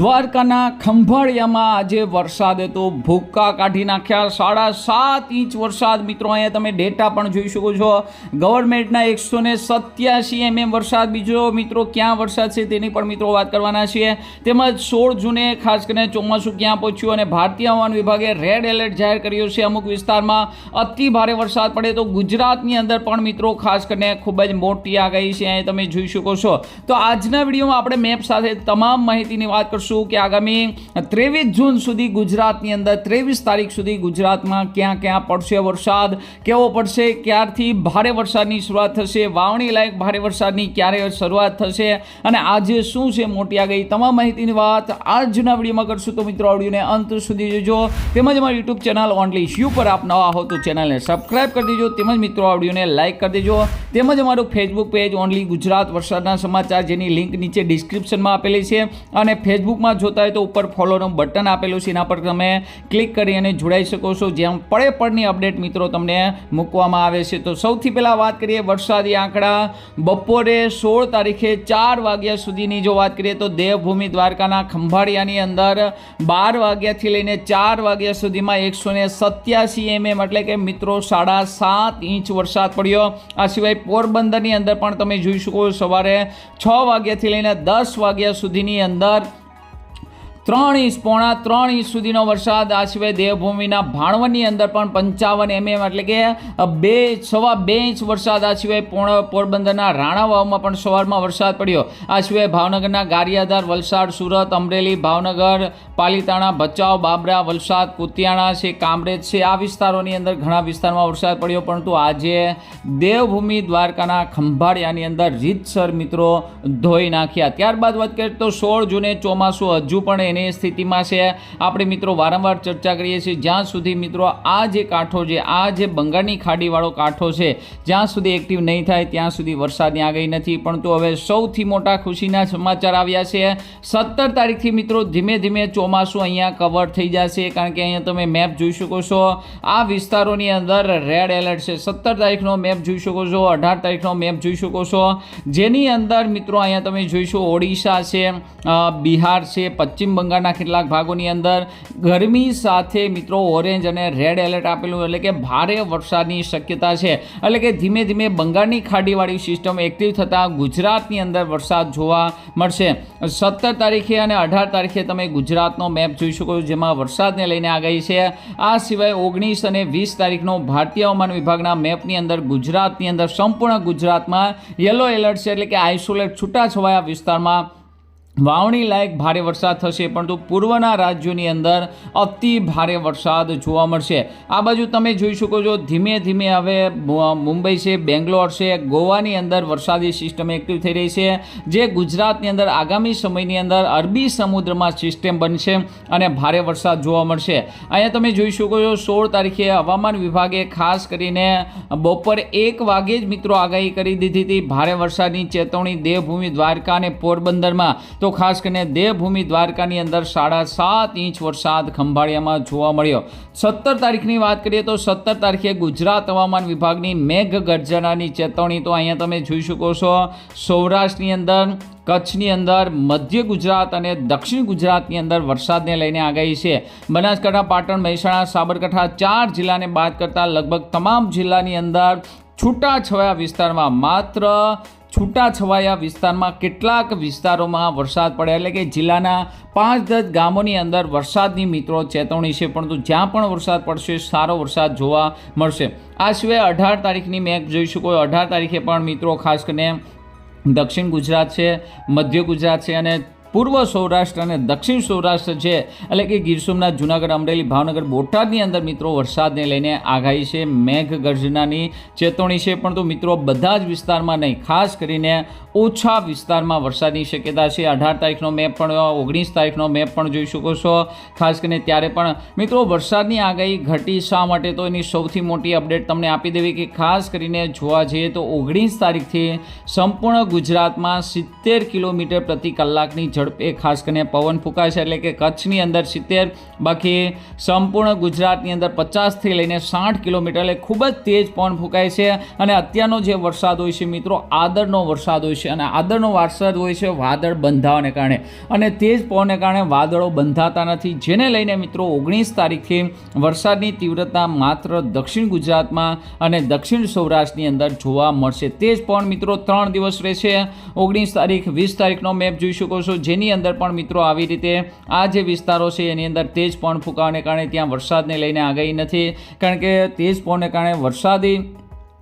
દ્વારકાના ખંભાળિયામાં આજે વરસાદે તો ભૂક્કા કાઢી નાખ્યા. સાડા સાત ઇંચ વરસાદ. મિત્રો, અહીંયા તમે ડેટા પણ જોઈ શકો છો. ગવર્મેન્ટના એકસો ને સત્યાસી એમએમ વરસાદ બીજો. મિત્રો, ક્યાં વરસાદ છે તેની પણ મિત્રો વાત કરવાના છીએ. તેમજ સોળ જૂને ખાસ કરીને ચોમાસું ક્યાં પહોંચ્યું અને ભારતીય હવામાન વિભાગે રેડ એલર્ટ જાહેર કર્યો છે અમુક વિસ્તારમાં. અતિ ભારે વરસાદ પડે તો ગુજરાતની અંદર પણ મિત્રો ખાસ કરીને ખૂબ જ મોટી આગાહી છે. અહીંયા તમે જોઈ શકો છો. તો આજના વિડીયોમાં આપણે મેપ સાથે તમામ માહિતીની વાત કરશું. કે આગામી ત્રેવીસ જૂન સુધી ગુજરાતની અંદર ત્રેવીસ તારીખ સુધી ગુજરાતમાં ક્યાં ક્યાં પડશે વરસાદ, કેવો પડશે, ક્યારથી ભારે વરસાદની શરૂઆત થશે, વાવણી લાયક ભારે વરસાદની ક્યારે શરૂઆત થશે અને આજે શું છે મોટી આગાહી, તમામ માહિતીની વાત આજના વિડીયોમાં કરશું. તો મિત્રો ઓડિયોને અંત સુધી જોજો. તેમજ અમારી યુટ્યુબ ચેનલ ઓનલી શ્યુ પર આપ નવા હો તો ચેનલને સબસ્ક્રાઈબ કરી દેજો. તેમજ મિત્રો ઓડિયોને લાઇક કરી દેજો. તેમજ અમારું ફેસબુક પેજ ઓનલી ગુજરાત વરસાદના સમાચાર જેની લિંક નીચે ડિસ્ક્રિપ્શનમાં આપેલી છે. અને ફેસબુકમાં જોતા હોય તો ઉપર ફોલોનું બટન આપેલું છે. એના પર તમે ક્લિક કરી અને જોડાઈ શકો છો. જેમ પડે પડની અપડેટ મિત્રો તમને મૂકવામાં આવે છે. તો સૌથી પહેલાં વાત કરીએ વરસાદી આંકડા. બપોરે સોળ તારીખે ચાર વાગ્યા સુધીની જો વાત કરીએ તો દેવભૂમિ દ્વારકાના ખંભાળિયાની અંદર બાર વાગ્યાથી લઈને ચાર વાગ્યા સુધીમાં એકસો ને સત્યાસી એમએમ એટલે કે મિત્રો સાડા સાત ઇંચ વરસાદ પડ્યો. આ સિવાય પોરબંદરની અંદર પણ તમે જોઈ શકો સવારે છ વાગ્યાથી લઈને દસ વાગ્યા સુધીની અંદર ત્રણ ઇંચ પોણા ત્રણ ઇંચ સુધીનો વરસાદ. આ સિવાય દેવભૂમિના ભાણવડની અંદર પણ પંચાવન એમએમ એટલે કે બે સવા બે ઇંચ વરસાદ. આ સિવાય પોણ પોરબંદરના રાણાવાવમાં પણ સવારમાં વરસાદ પડ્યો. આ સિવાય ભાવનગરના ગારિયાધાર, વલસાડ, સુરત, અમરેલી, ભાવનગર, પાલીતાણા, ભચાઉ, બાબરા, વલસાડ, કુતિયાણા છે, કામરેજ છે, આ વિસ્તારોની અંદર ઘણા વિસ્તારમાં વરસાદ પડ્યો. પરંતુ આજે દેવભૂમિ દ્વારકાના ખંભાળિયાની અંદર રીતસર મિત્રો ધોઈ નાખ્યા. ત્યારબાદ વાત કરીએ તો સોળ જૂને ચોમાસું હજુ પણ એની સ્થિતિમાં છે. આપણે મિત્રો વારંવાર ચર્ચા કરીએ છીએ, જ્યાં સુધી મિત્રો આ જે કાંઠો છે, આ જે બંગાળની ખાડીવાળો કાંઠો છે, જ્યાં સુધી એક્ટિવ નહીં થાય, ત્યાં સુધી વરસાદની આગાહી નથી. પરંતુ હવે સૌથી મોટા ખુશીના સમાચાર આવ્યા છે. સત્તર તારીખથી મિત્રો ધીમે ધીમે ચોમાસું અહીંયા કવર થઈ જશે, કારણ કે અહીંયા તમે મેપ જોઈ શકો છો. આ વિસ્તારોની અંદર રેડ એલર્ટ છે. સત્તર તારીખનો મેપ જોઈ શકો છો, અઢાર તારીખનો મેપ જોઈ શકો છો. જેની અંદર મિત્રો અહીંયા તમે જોઈશો, ઓડિશા છે બિહાર છે, પશ્ચિમ બંગાળના કેટલાક ભાગોની અંદર ગરમી સાથે મિત્રો ઓરેન્જ અને રેડ એલર્ટ આપેલું એટલે કે ભારે વરસાદની શક્યતા છે. એટલે કે ધીમે ધીમે બંગાળની ખાડીવાળી સિસ્ટમ એક્ટિવ થતાં ગુજરાતની અંદર વરસાદ જોવા મળશે. સત્તર તારીખે અને અઢાર તારીખે તમે ગુજરાતનો મેપ જોઈ શકો છો, જેમાં વરસાદને લઈને આગાહી છે. આ સિવાય ઓગણીસ અને વીસ તારીખનો ભારતીય હવામાન વિભાગના મેપની અંદર ગુજરાતની અંદર સંપૂર્ણ ગુજરાતમાં યલો એલર્ટ છે, એટલે કે આઇસોલેટ છૂટાછવાયા વિસ્તારમાં વાવણી લાયક ભારે વરસાદ થશે, પરંતુ પૂર્વના રાજ્યોની અંદર અતિ ભારે વરસાદ જોવા મળશે. આ બાજુ તમે જોઈ શકો છો, ધીમે ધીમે હવે મુંબઈ છે, બેંગ્લોર છે, ગોવાની અંદર વરસાદી સિસ્ટમ એક્ટિવ થઈ રહી છે, જે ગુજરાતની અંદર આગામી સમયની અંદર અરબી સમુદ્રમાં સિસ્ટમ બનશે અને ભારે વરસાદ જોવા મળશે. અહીંયા તમે જોઈ શકો છો, સોળ તારીખે હવામાન વિભાગે ખાસ કરીને બપોરે એક વાગે જ મિત્રો આગાહી કરી દીધી હતી, ભારે વરસાદની ચેતવણી દેવભૂમિ દ્વારકા અને પોરબંદરમાં. તો ખાસ કરીને દેવભૂમિ દ્વારકાની અંદર સાડા સાત ઇંચ વરસાદ ખંભાળિયામાં જોવા મળ્યો. સત્તર તારીખની વાત કરીએ તો સત્તર તારીખે ગુજરાત હવામાન વિભાગની મેઘ ગર્જનાની ચેતવણી તો અહીંયા તમે જોઈ શકો છો. સૌરાષ્ટ્રની અંદર, કચ્છની અંદર, મધ્ય ગુજરાત અને દક્ષિણ ગુજરાતની અંદર વરસાદને લઈને આગાહી છે. બનાસકાંઠા, પાટણ, મહેસાણા, સાબરકાંઠા ચાર જિલ્લાને બાદ કરતાં લગભગ તમામ જિલ્લાની અંદર છૂટાછવાયા વિસ્તારમાં માત્ર છૂટાછવાયા વિસ્તારમાં કેટલાક વિસ્તારોમાં વરસાદ પડે એટલે કે જિલ્લાના પાંચ દસ ગામોની અંદર વરસાદની મિત્રો ચેતવણી છે. પરંતુ જ્યાં પણ વરસાદ પડશે, સારો વરસાદ જોવા મળશે. આ સિવાય અઢાર તારીખની મેપ જોઈ શકો અઢાર તારીખે પણ મિત્રો ખાસ કરીને દક્ષિણ ગુજરાત છે, મધ્ય ગુજરાત છે અને પૂર્વ સૌરાષ્ટ્ર અને દક્ષિણ સૌરાષ્ટ્ર છે. એટલે કે ગીર સોમનાથ, જુનાગઢ, અમરેલી, ભાવનગર, બોટાદની અંદર મિત્રો વરસાદને લઈને આગાહી છે. મેઘ ગર્જનાની ચેતવણી છે. તો મિત્રો બધા જ વિસ્તારમાં નહીં. ખાસ કરીને ઓછા વિસ્તારમાં વરસાદની શક્યતા છે. અઢાર તારીખનો મેપ પણ, ઓગણીસ તારીખનો મેપ પણ જોઈ શકો છો. ખાસ કરીને ત્યારે પણ, મિત્રો, વરસાદની આગાહી ઘટી શા માટે? તો એની સૌથી મોટી અપડેટ તમને આપી દેવી કે ખાસ કરીને જોવા જઈએ તો ઓગણીસ તારીખથી સંપૂર્ણ ગુજરાતમાં સિત્તેર કિલોમીટર પ્રતિ કલાકની ઝડપે ખાસ કરીને પવન ફૂંકાય છે એટલે કે કચ્છની અંદર સિત્તેર, બાકી સંપૂર્ણ ગુજરાતની અંદર પચાસથી લઈને સાઠ કિલોમીટર એટલે ખૂબ જ તેજ પવન ફૂંકાય છે. અને અત્યારનો જે વરસાદ હોય છે, મિત્રો, આદરનો વરસાદ હોય છે. રહેશે અને આદરનો વારસાદ હોય છે વાદળ બંધાવાને કારણે. અને તેજ પવનને કારણે વાદળો બંધાતા નથી. જેને લઈને મિત્રો ઓગણીસ તારીખથી વરસાદની તીવ્રતા માત્ર દક્ષિણ ગુજરાતમાં અને દક્ષિણ સૌરાષ્ટ્રની અંદર જોવા મળશે. તેજ પવન મિત્રો ત્રણ દિવસ રહેશે. ઓગણીસ તારીખ, વીસ તારીખનો મેપ જોઈ શકો છો. જેની અંદર પણ મિત્રો આવી રીતે આ જે વિસ્તારો છે એની અંદર તેજ પવન ફૂંકાવાને કારણે ત્યાં વરસાદને લઈને આગાહી નથી. કારણ કે તેજ પવનને કારણે વરસાદી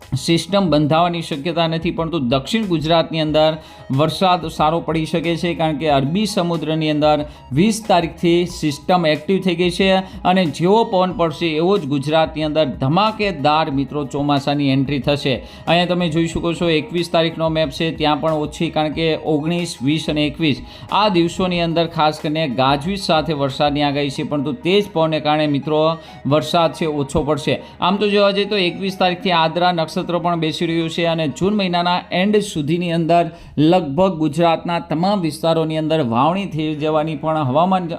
સિસ્ટમ બંધાવાની શક્યતા નથી, પરંતુ દક્ષિણ ગુજરાતની અંદર વરસાદ સારો પડી શકે છે, કારણ કે અરબી સમુદ્રની અંદર વીસ તારીખથી સિસ્ટમ એક્ટિવ થઈ ગઈ છે અને જેવો પવન પડશે એવો જ ગુજરાતની અંદર ધમાકેદાર મિત્રો ચોમાસાની એન્ટ્રી થશે. અહીંયા તમે જોઈ શકો છો એકવીસ તારીખનો મેપ છે, ત્યાં પણ ઓછી, કારણ કે ઓગણીસ, વીસ અને એકવીસ. આ દિવસોની અંદર ખાસ કરીને ગાજવીજ સાથે વરસાદની આગાહી છે, પરંતુ તે જ પવનને કારણે મિત્રો વરસાદ છે, ઓછો પડશે. આમ તો જોવા જઈએ તો એકવીસ તારીખથી આદ્રા નક્ષત્ર પણ બેસી રહ્યું છે અને જૂન મહિનાના એન્ડ સુધીની અંદર લગભગ ગુજરાતના તમામ વિસ્તારોની અંદર વાવણી થઈ જવાની પણ હવામાન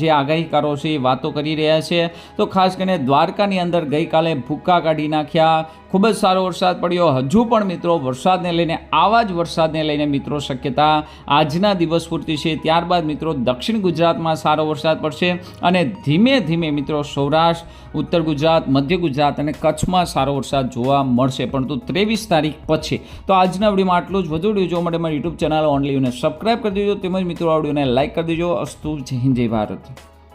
જે આગાહીકારો છે એ વાતો કરી રહ્યા છે. તો ખાસ કરીને દ્વારકાની અંદર ગઈકાલે ભૂક્કા કાઢી નાખ્યા. ખૂબ જ સારો વરસાદ પડ્યો. હજુ પણ મિત્રો વરસાદને લઈને, આવા જ વરસાદને લઈને મિત્રો શક્યતા આજના દિવસ પૂરતી છે. ત્યારબાદ મિત્રો દક્ષિણ ગુજરાતમાં સારો વરસાદ પડશે અને ધીમે ધીમે મિત્રો સૌરાષ્ટ્ર, ઉત્તર ગુજરાત, મધ્ય ગુજરાત અને કચ્છમાં સારો વરસાદ જોવા મળશે. પરંતુ ત્રેવીસ તારીખ પછી, તો આજના વિડીયોમાં આટલું જ. વધુ વીડિયો જોવા માટે મારી યુટ્યુબ ચેનલ ઓનલી સબસ્ક્રાઈબ કરી દેજો. તેમજ મિત્રો આ વિડીયોને લાઇક કરી દેજો. અસ્તુ જય હિન્દ, જય ભારત.